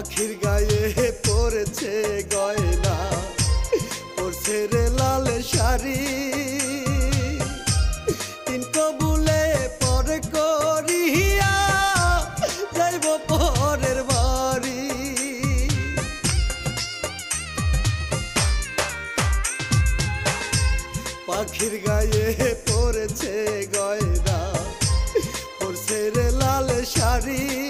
পাখির গায়ে পড়েছে গয়না, পড়ছে রে লাল শাড়ি। পর করিয়া পরের পাখির গায়ে পড়েছে গয়না, পড়ছে রে লাল শাড়ি।